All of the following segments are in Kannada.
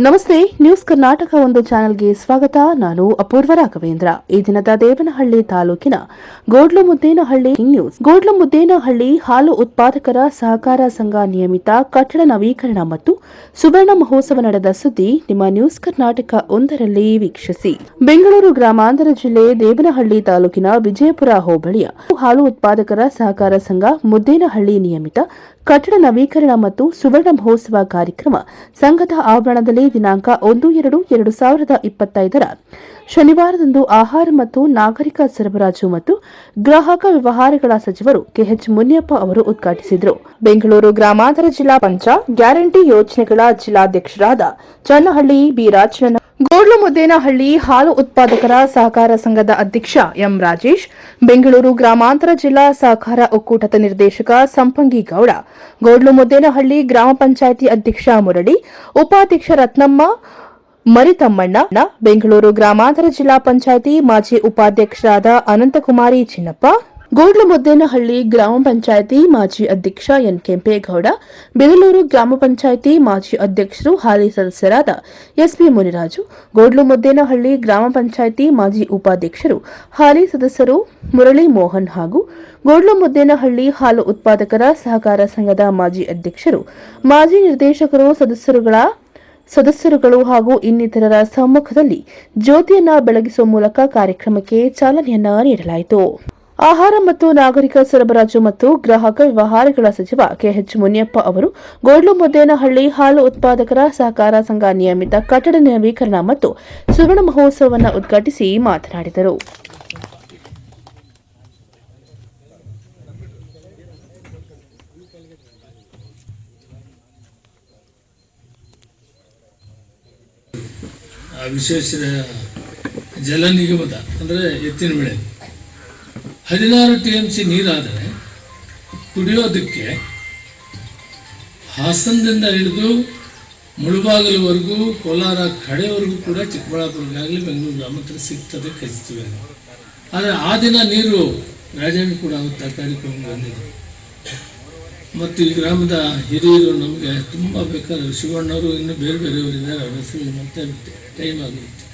ನಮಸ್ತೆ, ನ್ಯೂಸ್ ಕರ್ನಾಟಕ ಒಂದು ಚಾನೆಲ್ಗೆ ಸ್ವಾಗತ. ನಾನು ಅಪೂರ್ವ ರಾಘವೇಂದ್ರ. ಈ ದಿನದ ದೇವನಹಳ್ಳಿ ತಾಲೂಕಿನ ಗೋಡ್ಲು ಮುದ್ದೇನಹಳ್ಳಿ ನ್ಯೂಸ್ ಗೋಡ್ಲು ಮುದ್ದೇನಹಳ್ಳಿ ಹಾಲು ಉತ್ಪಾದಕರ ಸಹಕಾರ ಸಂಘ ನಿಯಮಿತ ಕಟ್ಟಡ ನವೀಕರಣ ಮತ್ತು ಸುವರ್ಣ ಮಹೋತ್ಸವ ನಡೆದ ಸುದ್ದಿ ನಿಮ್ಮ ನ್ಯೂಸ್ ಕರ್ನಾಟಕ ಒಂದರಲ್ಲಿ ವೀಕ್ಷಿಸಿ. ಬೆಂಗಳೂರು ಗ್ರಾಮಾಂತರ ಜಿಲ್ಲೆ ದೇವನಹಳ್ಳಿ ತಾಲೂಕಿನ ವಿಜಯಪುರ ಹೋಬಳಿಯ ಹಾಲು ಉತ್ಪಾದಕರ ಸಹಕಾರ ಸಂಘ ಮುದ್ದೇನಹಳ್ಳಿ ನಿಯಮಿತ ಕಟ್ಟಡ ನವೀಕರಣ ಮತ್ತು ಸುವರ್ಣ ಮಹೋತ್ಸವ ಕಾರ್ಯಕ್ರಮ ಸಂಘದ ಆವರಣದಲ್ಲಿ ದಿನಾಂಕ ಒಂದು ಎರಡು ಎರಡು ಸಾವಿರದ ಇಪ್ಪತ್ತೈದರ ಶನಿವಾರದಂದು ಆಹಾರ ಮತ್ತು ನಾಗರಿಕ ಸರಬರಾಜು ಮತ್ತು ಗ್ರಾಹಕ ವ್ಯವಹಾರಗಳ ಸಚಿವರು ಕೆಎಚ್ ಮುನಿಯಪ್ಪ ಅವರು ಉದ್ಘಾಟಿಸಿದರು. ಬೆಂಗಳೂರು ಗ್ರಾಮಾಂತರ ಜಿಲ್ಲಾ ಪಂಚ ಗ್ಯಾರಂಟಿ ಯೋಜನೆಗಳ ಜಿಲ್ಲಾಧ್ಯಕ್ಷರಾದ ಚನ್ನಹಳ್ಳಿ ಬಿ ರಾಜಣ್ಣ ಗೋಡ್ಲು ಮುದ್ದೇನಹಳ್ಳಿ ಹಾಲು ಉತ್ಪಾದಕರ ಸಹಕಾರ ಸಂಘದ ಅಧ್ಯಕ್ಷ ಎಂ ರಾಜೇಶ್, ಬೆಂಗಳೂರು ಗ್ರಾಮಾಂತರ ಜಿಲ್ಲಾ ಸಹಕಾರ ಒಕ್ಕೂಟದ ನಿರ್ದೇಶಕ ಸಂಪಂಗಿ ಗೌಡ, ಗೋಡ್ಲು ಮುದ್ದೇನಹಳ್ಳಿ ಗ್ರಾಮ ಪಂಚಾಯಿತಿ ಅಧ್ಯಕ್ಷ ಮುರಳಿ, ಉಪಾಧ್ಯಕ್ಷ ರತ್ನಮ್ಮ ಮರಿತಮ್ಮಣ್ಣ, ಬೆಂಗಳೂರು ಗ್ರಾಮಾಂತರ ಜಿಲ್ಲಾ ಪಂಚಾಯಿತಿ ಮಾಜಿ ಉಪಾಧ್ಯಕ್ಷರಾದ ಅನಂತಕುಮಾರಿ ಚಿನ್ನಪ್ಪ ಗೋಡ್ಲು ಮುದ್ದೇನಹಳ್ಳಿ ಗ್ರಾಮ ಪಂಚಾಯಿತಿ ಮಾಜಿ ಅಧ್ಯಕ್ಷ ಎನ್ ಕೆಂಪೇಗೌಡ ಬೆಂಗಳೂರು ಗ್ರಾಮ ಪಂಚಾಯಿತಿ ಮಾಜಿ ಅಧ್ಯಕ್ಷರು ಹಾಲಿ ಸದಸ್ಯರಾದ ಎಸ್ಪಿ ಮುನಿರಾಜು ಗೋಡ್ಲು ಮುದ್ದೇನಹಳ್ಳಿ ಗ್ರಾಮ ಪಂಚಾಯಿತಿ ಮಾಜಿ ಉಪಾಧ್ಯಕ್ಷರು ಹಾಲಿ ಸದಸ್ಯರು ಮುರಳಿ ಮೋಹನ್ ಹಾಗೂ ಗೋಡ್ಲು ಮುದ್ದೇನಹಳ್ಳಿ ಹಾಲು ಉತ್ಪಾದಕರ ಸಹಕಾರ ಸಂಘದ ಮಾಜಿ ಅಧ್ಯಕ್ಷರು, ಮಾಜಿ ನಿರ್ದೇಶಕರು, ಸದಸ್ಯರುಗಳ ಸದಸ್ಯರುಗಳು ಹಾಗೂ ಇನ್ನಿತರರ ಸಮ್ಮುಖದಲ್ಲಿ ಜ್ಯೋತಿಯನ್ನ ಬೆಳಗಿಸುವ ಮೂಲಕ ಕಾರ್ಯಕ್ರಮಕ್ಕೆ ಚಾಲನೆಯನ್ನ ನೀಡಲಾಯಿತು. ಆಹಾರ ಮತ್ತು ನಾಗರಿಕ ಸರಬರಾಜು ಮತ್ತು ಗ್ರಾಹಕ ವ್ಯವಹಾರಗಳ ಸಚಿವ ಕೆಎಚ್ ಮುನಿಯಪ್ಪ ಅವರು ಗೋಡ್ಲು ಮುದ್ದೇನಹಳ್ಳಿ ಹಾಲು ಉತ್ಪಾದಕರ ಸಹಕಾರ ಸಂಘ ನಿಯಮಿತ ಕಟ್ಟಡ ನವೀಕರಣ ಮತ್ತು ಸುವರ್ಣ ಮಹೋತ್ಸವವನ್ನು ಉದ್ಘಾಟಿಸಿ ಮಾತನಾಡಿದರು. ವಿಶೇಷ ಜಲ ನಿಗಮದ ಅಂದರೆ ಎತ್ತಿನ ಬೆಳೆ. ಹದಿನಾರು ಟಿ ಎಂ ಸಿ ನೀರಾದರೆ ಕುಡಿಯೋದಕ್ಕೆ ಹಾಸನದಿಂದ ಹಿಡಿದು ಮುಳುಬಾಗಿಲವರೆಗೂ, ಕೋಲಾರ ಕಡೆವರೆಗೂ ಕೂಡ ಚಿಕ್ಕಬಳ್ಳಾಪುರಕ್ಕಾಗಲಿ ಬೆಂಗಳೂರು ಗ್ರಾಮಾಂತರ ಸಿಗ್ತದೆ ಕಲಿಸ್ತೀವಿ. ಆದರೆ ಆ ದಿನ ನೀರು ರಾಜಣ್ಣ ಕೂಡ ಅವತ್ತು ಆ ಕಾರ್ಯಕ್ರಮ ಬಂದಿದೆ ಮತ್ತು ಈ ಗ್ರಾಮದ ಹಿರಿಯರು ನಮಗೆ ತುಂಬ ಬೇಕಾದ ಶಿವಣ್ಣವರು, ಇನ್ನು ಬೇರೆ ಬೇರೆಯವರಿದ್ದಾರೆ ಅವ್ರ ಹೆಸರು ಮತ್ತೆ ಟೈಮ್ ಆಗುತ್ತೆ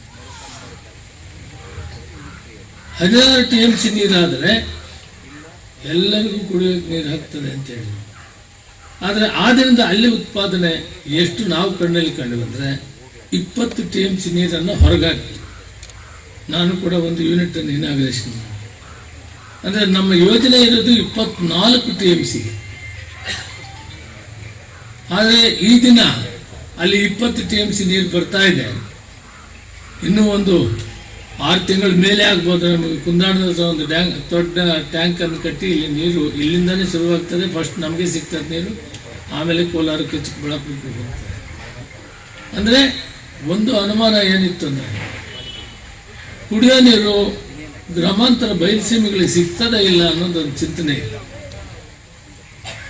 ಹದಿನಾರು ಟಿ ಎಂ ಸಿ ನೀರಾದರೆ ಎಲ್ಲರಿಗೂ ಕುಡಿಯೋಕ್ಕೆ ನೀರು ಹಾಕ್ತದೆ ಅಂತ ಹೇಳಿ. ಆದರೆ ಆ ದಿನದ ಅಲ್ಲಿ ಉತ್ಪಾದನೆ ಎಷ್ಟು ನಾವು ಕಣ್ಣಲ್ಲಿ ಕಂಡು ಬಂದರೆ ಇಪ್ಪತ್ತು ಟಿ ಎಂ ಸಿ ನೀರನ್ನು ಹೊರಗಾಕ್ತೀವಿ ನಾನು ಕೂಡ ಒಂದು ಯೂನಿಟನ್ನು ಇನಾಗ್ರೇಷನ್ ಅಂದರೆ ನಮ್ಮ ಯೋಜನೆ ಇರೋದು ಇಪ್ಪತ್ನಾಲ್ಕು ಟಿ ಎಂ ಸಿಗೆ ಆದರೆ ಈ ದಿನ ಅಲ್ಲಿ ಇಪ್ಪತ್ತು ಟಿ ಎಂ ಸಿ ನೀರು ಬರ್ತಾ ಇದೆ. ಇನ್ನೂ ಒಂದು ಆರು ತಿಂಗಳ ಮೇಲೆ ಆಗ್ಬೋದು. ನಮಗೆ ಕುಂದಾಣದ ಒಂದು ಡ್ಯಾಂಕ್ ದೊಡ್ಡ ಟ್ಯಾಂಕನ್ನು ಕಟ್ಟಿ ಇಲ್ಲಿ ನೀರು ಇಲ್ಲಿಂದನೇ ಶುರುವಾಗ್ತದೆ. ಫಸ್ಟ್ ನಮಗೆ ಸಿಗ್ತದೆ ನೀರು. ಆಮೇಲೆ ಕೋಲಾರಕ್ಕೆ ಚಿಕ್ಕಬಳ್ಳಾಪುರಕ್ಕೆ ಹೋಗ್ತದೆ. ಅಂದರೆ ಒಂದು ಅನುಮಾನ ಏನಿತ್ತು ಅಂದರೆ, ಕುಡಿಯೋ ನೀರು ಗ್ರಾಮಾಂತರ ಬಯಲುಸೀಮೆಗಳಿಗೆ ಸಿಗ್ತದೆ ಇಲ್ಲ ಅನ್ನೋದೊಂದು ಚಿಂತನೆ. ಇಲ್ಲ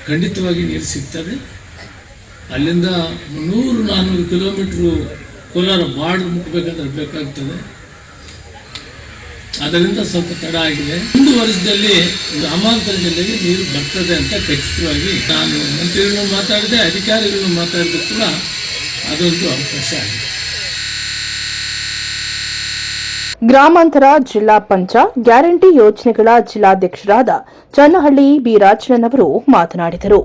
ಖಂಡಿತವಾಗಿ ನೀರು ಸಿಗ್ತದೆ. ಅಲ್ಲಿಂದ ಮುನ್ನೂರು ನಾನ್ನೂರು ಕಿಲೋಮೀಟ್ರು ಕೋಲಾರ ಬಾರ್ಡರ್ ಮುಟ್ಟಬೇಕಾದ್ರೆ ಬೇಕಾಗ್ತದೆ. ಅದರಿಂದ ಸ್ವಲ್ಪ ತಡ ಆಗಿದೆ. ಒಂದು ವರ್ಷದಲ್ಲಿ ಗ್ರಾಮಾಂತರ ಜಿಲ್ಲೆಗೆ ನೀರು ಬರ್ತದೆ ಅಂತ ಖಚಿತವಾಗಿ ನಾನು ಮಂತ್ರಿಗಳನ್ನು ಮಾತಾಡಿದೆ ಅಧಿಕಾರಿಗಳನ್ನು ಮಾತಾಡಿದ್ರು ಕೂಡ ಅದೊಂದು ಅವಕಾಶ ಆಗಿದೆ. ಗ್ರಾಮಾಂತರ ಜಿಲ್ಲಾ ಪಂಚ ಗ್ಯಾರಂಟಿ ಯೋಜನೆಗಳ ಜಿಲ್ಲಾಧ್ಯಕ್ಷರಾದ ಚನ್ನಹಳ್ಳಿ ಬಿ ರಾಜಣ್ಣನವರು ಮಾತನಾಡಿದರು.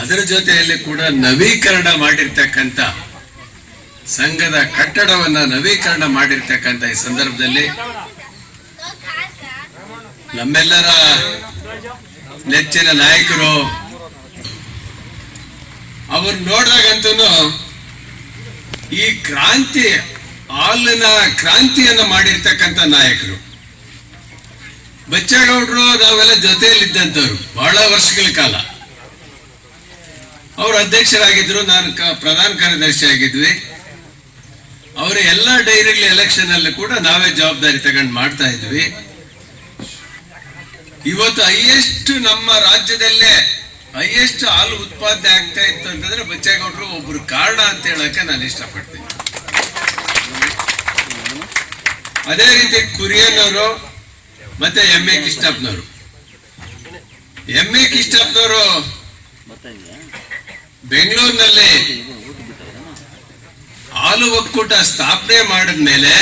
ಅದರ ಜೊತೆಯಲ್ಲಿ ಕೂಡ ನವೀಕರಣ ಮಾಡಿರ್ತಕ್ಕಂಥ ಸಂಘದ ಕಟ್ಟಡವನ್ನ ನವೀಕರಣ ಮಾಡಿರ್ತಕ್ಕಂಥ ಈ ಸಂದರ್ಭದಲ್ಲಿ ನಮ್ಮೆಲ್ಲರ ನೆಚ್ಚಿನ ನಾಯಕರು, ಅವ್ರು ನೋಡಿದಾಗಂತೂ ಈ ಕ್ರಾಂತಿ, ಹಾಲಿನ ಕ್ರಾಂತಿಯನ್ನ ಮಾಡಿರ್ತಕ್ಕಂಥ ನಾಯಕರು. ಬಚ್ಚೇಗೌಡರು ನಾವೆಲ್ಲ ಜೊತೆಯಲ್ಲಿದ್ದಂಥವ್ರು, ಬಹಳ ವರ್ಷಗಳ ಕಾಲ. ಅವರು ಅಧ್ಯಕ್ಷರಾಗಿದ್ರು, ನಾನು ಪ್ರಧಾನ ಕಾರ್ಯದರ್ಶಿ ಆಗಿದ್ವಿ. ಅವರ ಎಲ್ಲ ಡೈರಿಲಿ ಎಲೆಕ್ಷನ್ ಅಲ್ಲಿ ಕೂಡ ನಾವೇ ಜವಾಬ್ದಾರಿ ತಗೊಂಡು ಮಾಡ್ತಾ ಇದ್ವಿ. ಇವತ್ತು ಹೈಯೆಸ್ಟ್ ನಮ್ಮ ರಾಜ್ಯದಲ್ಲೇ ಹೈಯೆಸ್ಟ್ ಹಾಲು ಉತ್ಪಾದನೆ ಆಗ್ತಾ ಇತ್ತು ಅಂತಂದ್ರೆ ಬಚ್ಚೇಗೌಡರು ಒಬ್ರು ಕಾರಣ ಅಂತ ಹೇಳಕ್ಕೆ ನಾನು ಇಷ್ಟಪಡ್ತೀನಿ. ಅದೇ ರೀತಿ ಕುರಿಯನ್ನವರು ಮತ್ತೆ ಎಂ ಎ ಕಿಷ್ಟಪ್ಪನವರು ಎಂ ಎ ಕಿಷ್ಟಪ್ಪನವರು ಬೆಂಗಳೂರಿನಲ್ಲಿ ಹಾಲು ಒಕ್ಕೂಟ ಸ್ಥಾಪನೆ ಮಾಡಿದ್ಮೇಲೆ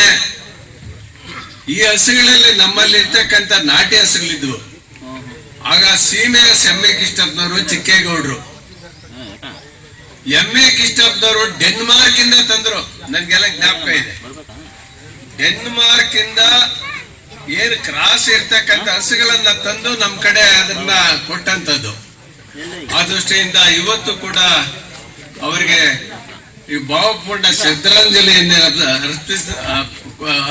ಈ ಹಸುಗಳಲ್ಲಿ ನಮ್ಮಲ್ಲಿ ಇರ್ತಕ್ಕಂತ ನಾಟಿ ಹಸುಗಳಿದ್ವು. ಆಗ ಸೀಮೆ ಎಮ್ಮೆ ಕಿಷ್ಟಪ್ಪನವರು ಚಿಕ್ಕೇಗೌಡರು. ಎಮ್ಮೆ ಕಿಷ್ಟಪ್ಪನವರು ಡೆನ್ಮಾರ್ಕ್ ಇಂದ ತಂದ್ರು. ನನ್ಗೆಲ್ಲ ಜ್ಞಾಪಕ ಇದೆ. ಡೆನ್ಮಾರ್ಕ್ ಇಂದ ಏನು ಕ್ರಾಸ್ ಇರ್ತಕ್ಕಂಥ ಹಸುಗಳನ್ನ ತಂದು ನಮ್ ಕಡೆ ಅದನ್ನ ಕೊಟ್ಟಂತದ್ದು ಆ ದೃಷ್ಟಿಯಿಂದ ಇವತ್ತು ಕೂಡ ಅವರಿಗೆ ಈ ಭಾವಪೂರ್ಣ ಶ್ರದ್ಧಾಂಜಲಿಯನ್ನು ಅರ್ಪಿಸ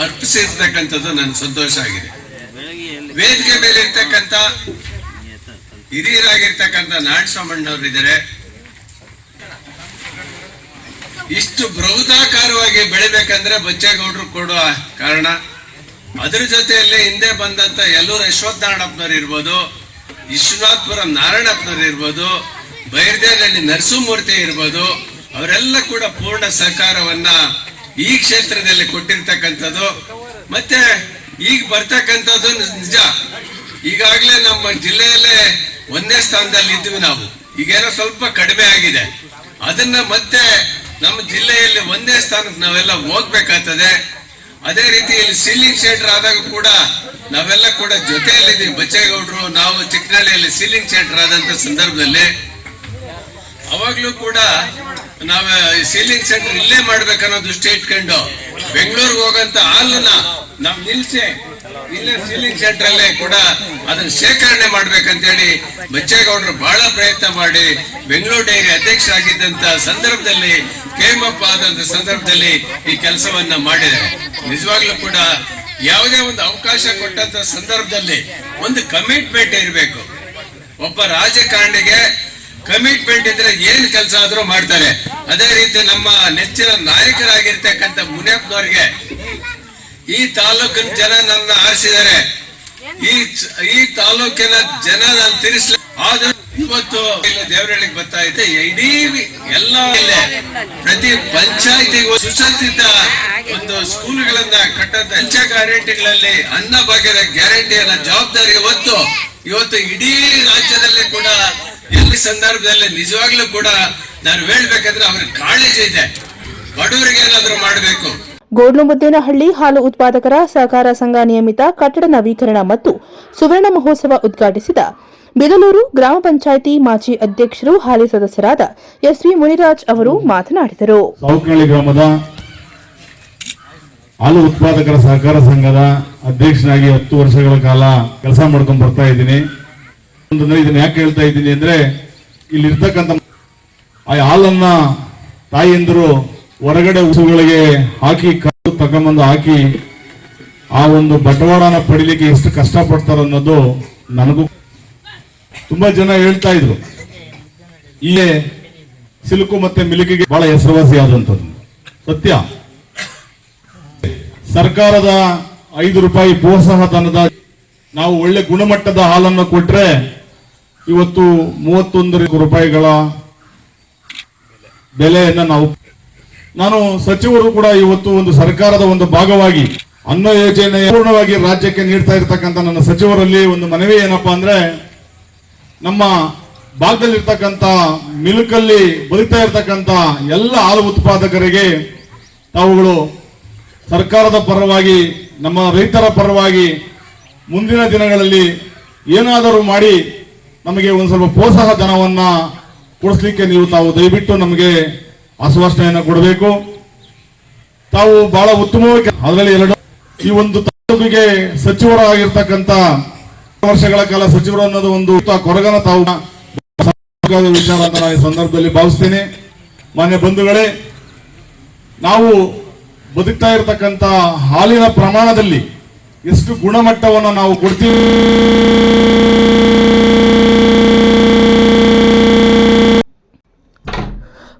ಅರ್ಪಿಸಿರ್ತಕ್ಕಂಥದ್ದು ನನ್ನ ಸಂತೋಷ ಆಗಿದೆ. ವೇದಿಕೆ ಮೇಲೆ ಇರ್ತಕ್ಕಂಥ ಹಿರಿಯರಾಗಿರ್ತಕ್ಕಂಥ ನಾಡಸಮ್ಮಣ್ಣವ್ರು ಇದ್ದಾರೆ ಇಷ್ಟು ಬೃಹದಾಕಾರವಾಗಿ ಬೆಳಿಬೇಕಂದ್ರೆ ಬಚ್ಚೇಗೌಡರು ಕೊಡುವ ಕಾರಣ. ಅದ್ರ ಜೊತೆಯಲ್ಲಿ ಹಿಂದೆ ಬಂದಂತ ಎಲ್ಲೂರು ಯಶವಂತನಾರಾಯಣಪ್ಪನವ್ರು ಇರ್ಬೋದು. ವಿಶ್ವನಾಥಪುರಂ ನಾರಾಯಣಪ್ಪನವ್ರು ಇರ್ಬೋದು ಬೈರ್ದೇನಹಳ್ಳಿ ನರಸಿಂಹಮೂರ್ತಿ ಇರ್ಬೋದು, ಅವರೆಲ್ಲ ಕೂಡ ಪೂರ್ಣ ಸಹಕಾರವನ್ನ ಈ ಕ್ಷೇತ್ರದಲ್ಲಿ ಕೊಟ್ಟಿರ್ತಕ್ಕಂಥದ್ದು. ಮತ್ತೆ ಈಗ ಬರ್ತಕ್ಕಂಥದ್ದು ನಿಜ. ಈಗಾಗಲೇ ನಮ್ಮ ಜಿಲ್ಲೆಯಲ್ಲೇ ಒಂದೇ ಸ್ಥಾನದಲ್ಲಿ ಇದ್ದೀವಿ ನಾವು. ಈಗೇನೋ ಸ್ವಲ್ಪ ಕಡಿಮೆ ಆಗಿದೆ. ಅದನ್ನ ಮತ್ತೆ ನಮ್ಮ ಜಿಲ್ಲೆಯಲ್ಲಿ ಒಂದೇ ಸ್ಥಾನಕ್ಕೆ ನಾವೆಲ್ಲ ಹೋಗ್ಬೇಕಾಗ್ತದೆ. ಅದೇ ರೀತಿ ಇಲ್ಲಿ ಸೀಲಿಂಗ್ ಸೆಂಟರ್ ಆದಾಗ ಕೂಡ ನಾವೆಲ್ಲ ಕೂಡ ಜೊತೆಯಲ್ಲಿದ್ದೀವಿ. ಬಚ್ಚೇಗೌಡರು, ನಾವು ಚಿಕ್ಕನಹಳ್ಳಿಯಲ್ಲಿ ಸೀಲಿಂಗ್ ಸೆಂಟರ್ ಆದಂತ ಸಂದರ್ಭದಲ್ಲಿ ಅವಾಗ್ಲೂ ಕೂಡ ನಾವ್ ಸೀಲಿಂಗ್ ಸೆಂಟರ್ ಇಲ್ಲೇ ಮಾಡ್ಬೇಕನ್ನೋ ದೃಷ್ಟಿ ಇಟ್ಕೊಂಡು ಬೆಂಗಳೂರಿಗೆ ಹೋಗಂತ ಹಾಲನ್ನ ನಾವ್ ನಿಲ್ಸಿ ಇಲ್ಲೇ ಸೀಲಿಂಗ್ ಸೆಂಟರ್ ಅಲ್ಲೇ ಕೂಡ ಅದನ್ನ ಶೇಖರಣೆ ಮಾಡ್ಬೇಕಂತೇಳಿ ಬಚ್ಚೇಗೌಡರು ಬಹಳ ಪ್ರಯತ್ನ ಮಾಡಿ ಬೆಂಗಳೂರು ಡೈರಿ ಅಧ್ಯಕ್ಷರಾಗಿದ್ದಂತ ಸಂದರ್ಭದಲ್ಲಿ ಕೇಮಪ್ಪ ಆದಂತ ಸಂದರ್ಭದಲ್ಲಿ ಈ ಕೆಲಸವನ್ನ ಮಾಡಿದ್ದಾರೆ. ನಿಜವಾಗ್ಲೂ ಕೂಡ ಯಾವುದೇ ಒಂದು ಅವಕಾಶ ಕೊಟ್ಟಂತ ಸಂದರ್ಭದಲ್ಲಿ ಒಂದು ಕಮಿಟ್ಮೆಂಟ್ ಇರಬೇಕು. ಒಬ್ಬ ರಾಜಕಾರಣಿಗೆ ಕಮಿಟ್ಮೆಂಟ್ ಇದ್ರೆ ಏನ್ ಕೆಲಸ ಆದ್ರೂ ಮಾಡ್ತಾರೆ. ಅದೇ ರೀತಿ ನಮ್ಮ ನೆಚ್ಚಿನ ನಾಯಕರಾಗಿರ್ತಕ್ಕಂಥ ಮುನಿಯಪ್ಪನವ್ರಿಗೆ ಈ ತಾಲೂಕಿನ ಜನ ನನ್ನ ಆರಿಸಿದ್ದಾರೆ. ಈ ಈ ತಾಲೂಕಿನ ಜನ ನಾನು ತಿರ್ಸ್ಲಿ ಆದ್ರೂ ಇವತ್ತು ಇಲ್ಲಿ ದೇವರಳ್ಳಿಗೆ ಬರ್ತಾ ಇದೆ ಇಡೀ ಎಲ್ಲ ಪ್ರತಿ ಪಂಚಾಯತಿಗೂ ಸುಸಜ್ಜಿತ ಒಂದು ಸ್ಕೂಲ್ಗಳನ್ನ ಕಟ್ಟದ ಪಂಚ ಗ್ಯಾರಂಟಿಗಳಲ್ಲಿ ಅನ್ನ ಭಾಗ್ಯದ ಗ್ಯಾರಂಟಿಯನ್ನ ಜವಾಬ್ದಾರಿ ಇವತ್ತು. ಇವತ್ತು ಇಡೀ ರಾಜ್ಯದಲ್ಲಿ ಕೂಡ ಎಲ್ಲಿ ಸಂದರ್ಭದಲ್ಲಿ ನಿಜವಾಗ್ಲೂ ಕೂಡ ನಾನು ಹೇಳ್ಬೇಕಂದ್ರೆ ಅವ್ರಿಗೆ ಕಾಳಜಿ ಇದೆ. ಬಡವರಿಗೆ ಏನಾದ್ರು ಮಾಡ್ಬೇಕು. ಗೋಡ್ಲುಮುದ್ದೇನಹಳ್ಳಿ ಹಾಲು ಉತ್ಪಾದಕರ ಸಹಕಾರ ಸಂಘ ನಿಯಮಿತ ಕಟ್ಟಡ ನವೀಕರಣ ಮತ್ತು ಸುವರ್ಣ ಮಹೋತ್ಸವ ಉದ್ಘಾಟಿಸಿದ ಬಿದಲೂರು ಗ್ರಾಮ ಪಂಚಾಯಿತಿ ಮಾಜಿ ಅಧ್ಯಕ್ಷರು ಹಾಲಿ ಸದಸ್ಯರಾದ ಎಸ್ವಿ ಮುನಿರಾಜ್ ಅವರು ಮಾತನಾಡಿದರು. ಗ್ರಾಮದ ಹಾಲು ಉತ್ಪಾದಕರ ಸಹಕಾರ ಸಂಘದ ಅಧ್ಯಕ್ಷನಾಗಿ ಹತ್ತು ವರ್ಷಗಳ ಕಾಲ ಕೆಲಸ ಮಾಡ್ಕೊಂಡು ಬರ್ತಾ ಇದ್ದೀನಿ. ಇದನ್ನ ಯಾಕೆ ಹೇಳ್ತಾ ಇದ್ದೀನಿ ಅಂದ್ರೆ ಇಲ್ಲಿರ್ತಕ್ಕಂಥ ಆ ಹಾಲನ್ನ ತಾಯಿಯಂದರು ಹೊರಗಡೆ ಹಸುಗಳಿಗೆ ಹಾಕಿ, ಕಲ್ಲು ತಗೊಂಬಂದು ಹಾಕಿ, ಆ ಒಂದು ಬಟವಾಡನ ಪಡಿಲಿಕ್ಕೆ ಎಷ್ಟು ಕಷ್ಟ ಪಡ್ತಾರ ಅನ್ನೋದು ನನಗೂ ತುಂಬಾ ಜನ ಹೇಳ್ತಾ ಇದ್ರು. ಇಲ್ಲೇ ಸಿಲುಕು ಮತ್ತೆ ಮಿಲುಕಿಗೆ ಬಹಳ ಹೆಸರುವಾಸಿ ಆದಂಥದ್ದು ಸತ್ಯ. ಸರ್ಕಾರದ ಐದು ರೂಪಾಯಿ ಪ್ರೋತ್ಸಾಹ ಧನದ ನಾವು ಒಳ್ಳೆ ಗುಣಮಟ್ಟದ ಹಾಲನ್ನು ಕೊಟ್ರೆ ಇವತ್ತು ಮೂವತ್ತೊಂದು ರೂಪಾಯಿಗಳ ಬೆಲೆಯನ್ನ ನಾವು ನಾನು ಸಚಿವರು ಕೂಡ ಇವತ್ತು ಒಂದು ಸರ್ಕಾರದ ಒಂದು ಭಾಗವಾಗಿ ಅನ್ನ ಯೋಜನೆ ಪೂರ್ಣವಾಗಿ ರಾಜ್ಯಕ್ಕೆ ನೀಡ್ತಾ ಇರ್ತಕ್ಕಂಥ ನನ್ನ ಸಚಿವರಲ್ಲಿ ಒಂದು ಮನವಿ ಏನಪ್ಪಾ ಅಂದ್ರೆ, ನಮ್ಮ ಭಾಗದಲ್ಲಿರ್ತಕ್ಕಂಥ ಮಿಲ್ಕಲ್ಲಿ ಬದುಕ್ತಾ ಇರ್ತಕ್ಕಂಥ ಎಲ್ಲ ಹಾಲು ಉತ್ಪಾದಕರಿಗೆ ತಾವುಗಳು ಸರ್ಕಾರದ ಪರವಾಗಿ, ನಮ್ಮ ರೈತರ ಪರವಾಗಿ ಮುಂದಿನ ದಿನಗಳಲ್ಲಿ ಏನಾದರೂ ಮಾಡಿ ನಮಗೆ ಒಂದು ಸ್ವಲ್ಪ ಪ್ರೋತ್ಸಾಹ ಧನವನ್ನು ಕೊಡಿಸ್ಲಿಕ್ಕೆ ನೀವು ತಾವು ದಯವಿಟ್ಟು ನಮಗೆ ಆಶ್ವಾಸನೆಯನ್ನು ಕೊಡಬೇಕು. ತಾವು ಬಹಳ ಉತ್ತಮವಾಗಿ ಅದರಲ್ಲಿ ಎರಡು ಈ ಒಂದು ತಾಲೂಕಿಗೆ ಸಚಿವರಾಗಿರ್ತಕ್ಕಂಥ ವರ್ಷಗಳ ಕಾಲ ಸಚಿವರು ಅನ್ನೋದು ಒಂದು ಕೊರಗನ ತಾವು ವಿಚಾರ ಅಂತ ನಾನು ಈ ಸಂದರ್ಭದಲ್ಲಿ ಭಾವಿಸ್ತೇನೆ. ಮಾನ್ಯ ಬಂಧುಗಳೇ, ನಾವು ಬದುಕ್ತಾ ಇರತಕ್ಕಂತ ಹಾಲಿನ ಪ್ರಮಾಣದಲ್ಲಿ ಎಷ್ಟು ಗುಣಮಟ್ಟವನ್ನು ನಾವು ಕೊಡ್ತೀವಿ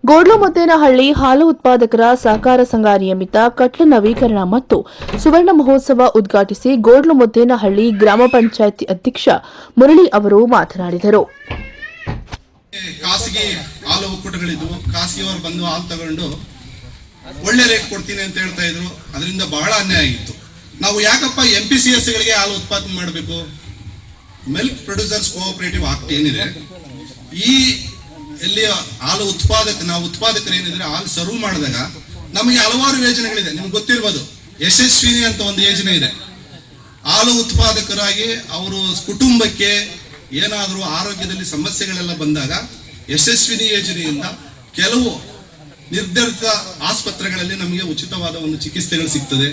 ಗೋಡ್ಲುಮುದ್ದೇನಹಳ್ಳಿ ಹಾಲು ಉತ್ಪಾದಕರ ಸಹಕಾರ ಸಂಘ ನಿಯಮಿತ ಕಟ್ಲ ನವೀಕರಣ ಮತ್ತು ಸುವರ್ಣ ಮಹೋತ್ಸವ ಉದ್ಘಾಟಿಸಿ ಗೋಡ್ಲುಮದ್ದೇನಹಳ್ಳಿ ಗ್ರಾಮ ಪಂಚಾಯಿತಿ ಅಧ್ಯಕ್ಷ ಮುರಳಿ ಅವರು ಮಾತನಾಡಿದರು. ಖಾಸಗಿ ಹಾಲು ಒಕ್ಕೂಟಗಳಿದ್ವು ಖಾಸಗಿಯವರು ಬಂದು ಹಾಲು ತಗೊಂಡು ಒಳ್ಳೆ ರೇಟ್ ಕೊಡ್ತೀನಿ ಅಂತ ಹೇಳ್ತಾ ಇದ್ರು. ಅದರಿಂದ ಬಹಳ ಅನ್ಯಾಯ ಆಗಿತ್ತು ನಾವು ಯಾಕಪ್ಪ ಎಂ ಪಿ ಸಿ ಎಸ್ ಗಳಿಗೆ ಹಾಲು ಉತ್ಪಾದನೆ ಮಾಡಬೇಕು? ಮಿಲ್ಕ್ ಪ್ರೊಡ್ಯೂಸರ್ಸ್ ಕೋಆಪರೇಟಿವ್ ಆಕ್ಟ್ ಏನಿದೆ? ಈ ಎಲ್ಲಿ ಹಾಲು ಉತ್ಪಾದಕ, ನಾವು ಉತ್ಪಾದಕರು ಏನಿದ್ರೆ ಹಾಲು ಸರ್ವ್ ಮಾಡಿದಾಗ ನಮಗೆ ಹಲವಾರು ಯೋಜನೆಗಳಿದೆ. ನಿಮ್ಗೆ ಗೊತ್ತಿರ್ಬೋದು, ಯಶಸ್ವಿನಿ ಅಂತ ಒಂದು ಯೋಜನೆ ಇದೆ. ಹಾಲು ಉತ್ಪಾದಕರಾಗಿ ಅವರು ಕುಟುಂಬಕ್ಕೆ ಏನಾದರೂ ಆರೋಗ್ಯದಲ್ಲಿ ಸಮಸ್ಯೆಗಳೆಲ್ಲ ಬಂದಾಗ ಯಶಸ್ವಿನಿ ಯೋಜನೆಯಿಂದ ಕೆಲವು ನಿರ್ಧರಿತ ಆಸ್ಪತ್ರೆಗಳಲ್ಲಿ ನಮಗೆ ಉಚಿತವಾದ ಒಂದು ಚಿಕಿತ್ಸೆಗಳು ಸಿಗ್ತದೆ.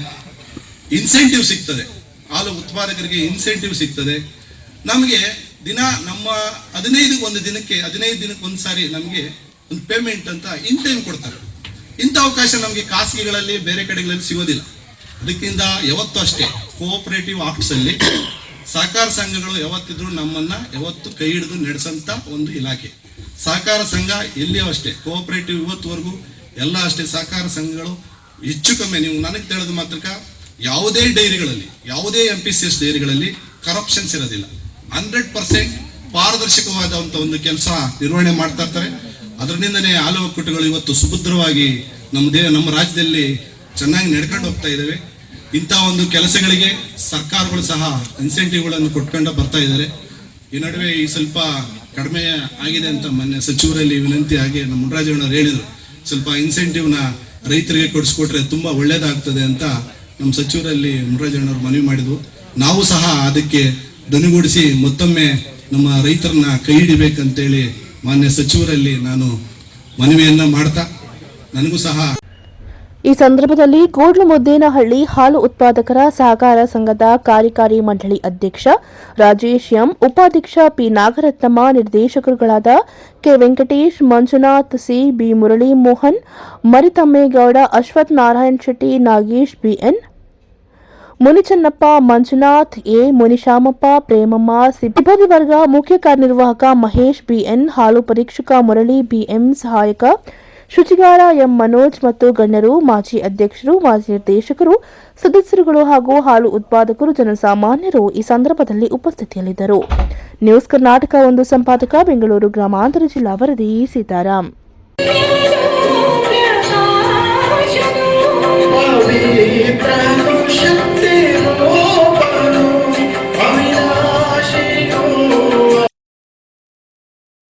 ಇನ್ಸೆಂಟಿವ್ ಸಿಗ್ತದೆ. ಹಾಲು ಉತ್ಪಾದಕರಿಗೆ ಇನ್ಸೆಂಟಿವ್ ಸಿಗ್ತದೆ. ನಮಗೆ ದಿನ ನಮ್ಮ ಹದಿನೈದು ಒಂದು ದಿನಕ್ಕೆ, ಹದಿನೈದು ದಿನಕ್ಕೆ ಒಂದು ಸಾರಿ ನಮಗೆ ಒಂದು ಪೇಮೆಂಟ್ ಅಂತ ಇನ್ ಟೈಮ್ ಕೊಡ್ತಾರೆ. ಇಂಥ ಅವಕಾಶ ನಮಗೆ ಖಾಸಗಿಗಳಲ್ಲಿ, ಬೇರೆ ಕಡೆಗಳಲ್ಲಿ ಸಿಗೋದಿಲ್ಲ. ಅದಕ್ಕಿಂತ ಯಾವತ್ತೂ ಅಷ್ಟೇ ಕೋಆಪರೇಟಿವ್ ಆಫೀಸ್ ಅಲ್ಲಿ ಸಹಕಾರ ಸಂಘಗಳು ಯಾವತ್ತಿದ್ರು ನಮ್ಮನ್ನ ಯಾವತ್ತು ಕೈ ಹಿಡಿದು ನಡೆಸಂತ ಒಂದು ಇಲಾಖೆ. ಸಹಕಾರ ಸಂಘ ಎಲ್ಲಿಯೂ ಅಷ್ಟೇ ಕೋಆಪರೇಟಿವ್ ಇವತ್ತುವರೆಗೂ ಎಲ್ಲ ಅಷ್ಟೇ ಸಹಕಾರ ಸಂಘಗಳು ಹೆಚ್ಚು ಕಮ್ಮಿ. ನೀವು ನನಗೆ ತಿಳಿದ ಮಾತ್ರಕ ಯಾವುದೇ ಡೈರಿಗಳಲ್ಲಿ, ಯಾವುದೇ ಎಂ ಪಿ ಸಿ ಎಸ್ ಡೈರಿಗಳಲ್ಲಿ ಕರಪ್ಷನ್ಸ್ ಇರೋದಿಲ್ಲ. ಹಂಡ್ರೆಡ್ ಪರ್ಸೆಂಟ್ ಪಾರದರ್ಶಕವಾದಂತ ಒಂದು ಕೆಲಸ ನಿರ್ವಹಣೆ ಮಾಡ್ತಾ ಇರ್ತಾರೆ. ಅದರಿಂದನೇ ಹಾಲು ಒಕ್ಕೂಟಗಳು ಇವತ್ತು ಸುಭದ್ರವಾಗಿ ನಮ್ಮ ದೇ, ನಮ್ಮ ರಾಜ್ಯದಲ್ಲಿ ಚೆನ್ನಾಗಿ ನಡ್ಕೊಂಡು ಹೋಗ್ತಾ ಇದ್ದಾವೆ ಇಂಥ ಒಂದು ಕೆಲಸಗಳಿಗೆ ಸರ್ಕಾರಗಳು ಸಹ ಇನ್ಸೆಂಟಿವ್ಗಳನ್ನು ಕೊಟ್ಕೊಂಡು ಬರ್ತಾ ಇದ್ದಾರೆ ಈ ನಡುವೆ ಈ ಸ್ವಲ್ಪ ಕಡಿಮೆ ಆಗಿದೆ ಅಂತ ಮೊನ್ನೆ ಸಚಿವರಲ್ಲಿ ವಿನಂತಿ ಆಗಿ ನಮ್ಮ ಮುನರಾಜಣ್ಣವ್ರು ಹೇಳಿದ್ರು. ಸ್ವಲ್ಪ ಇನ್ಸೆಂಟಿವ್ನ ರೈತರಿಗೆ ಕೊಡಿಸ್ಕೊಟ್ರೆ ತುಂಬ ಒಳ್ಳೇದಾಗ್ತದೆ ಅಂತ ನಮ್ಮ ಸಚಿವರಲ್ಲಿ ಮುನರಾಜಣ್ಣವ್ರು ಮನವಿ ಮಾಡಿದ್ವು ನಾವು ಸಹ ಅದಕ್ಕೆ ಧ್ವನಿಗೂಡಿಸಿ ಮತ್ತೊಮ್ಮೆ ನಮ್ಮ ರೈತರನ್ನ ಕೈ ಹಿಡಿಬೇಕಂತೇಳಿ ಮಾನ್ಯ ಸಚಿವರಲ್ಲಿ ನಾನು ಮನವಿಯನ್ನ ಮಾಡ್ತಾ ನನಗೂ ಸಹ ಈ ಸಂದರ್ಭದಲ್ಲಿ ಕೋಡ್ಲು ಮುದ್ದೇನಹಳ್ಳಿ ಹಾಲು ಉತ್ಪಾದಕರ ಸಹಕಾರ ಸಂಘದ ಕಾರ್ಯಕಾರಿ ಮಂಡಳಿ ಅಧ್ಯಕ್ಷ ರಾಜೇಶ್ ಎಂ, ಉಪಾಧ್ಯಕ್ಷ P Nagarathnamma, ನಿರ್ದೇಶಕರುಗಳಾದ K Venkatesh, Manjunath C, B Murali Mohan, Maritammegowda, Ashwath Narayan Shetty, Nagesh B N Munichannappa, Manjunath, A. Munishamappa, Premamma ಸಿಬ್ಬಂದಿ ವರ್ಗ, ಮುಖ್ಯ ಕಾರ್ಯನಿರ್ವಾಹಕ ಮಹೇಶ್ ಬಿಎನ್ ಹಾಲು, ಪರೀಕ್ಷಕ ಮುರಳಿ ಬಿಎಂ ಸಹಾಯಕ ಶುಚಿಗಾರ ಎಂ. ಮನೋಜ್ ಮತ್ತು ಗಣ್ಯರು, ಮಾಜಿ ಅಧ್ಯಕ್ಷರು, ಮಾಜಿ ನಿರ್ದೇಶಕರು, ಸದಸ್ಯರುಗಳು ಹಾಗೂ ಹಾಲು ಉತ್ಪಾದಕರು, ಜನಸಾಮಾನ್ಯರು ಈ ಸಂದರ್ಭದಲ್ಲಿ ಉಪಸ್ಥಿತಿಯಲ್ಲಿದ್ದರು. ನ್ಯೂಸ್ ಕರ್ನಾಟಕ ಒಂದು ಸಂಪಾದಕ, ಬೆಂಗಳೂರು ಗ್ರಾಮಾಂತರ ಜಿಲ್ಲಾ ವರದಿ ಸೀತಾರಾಮ್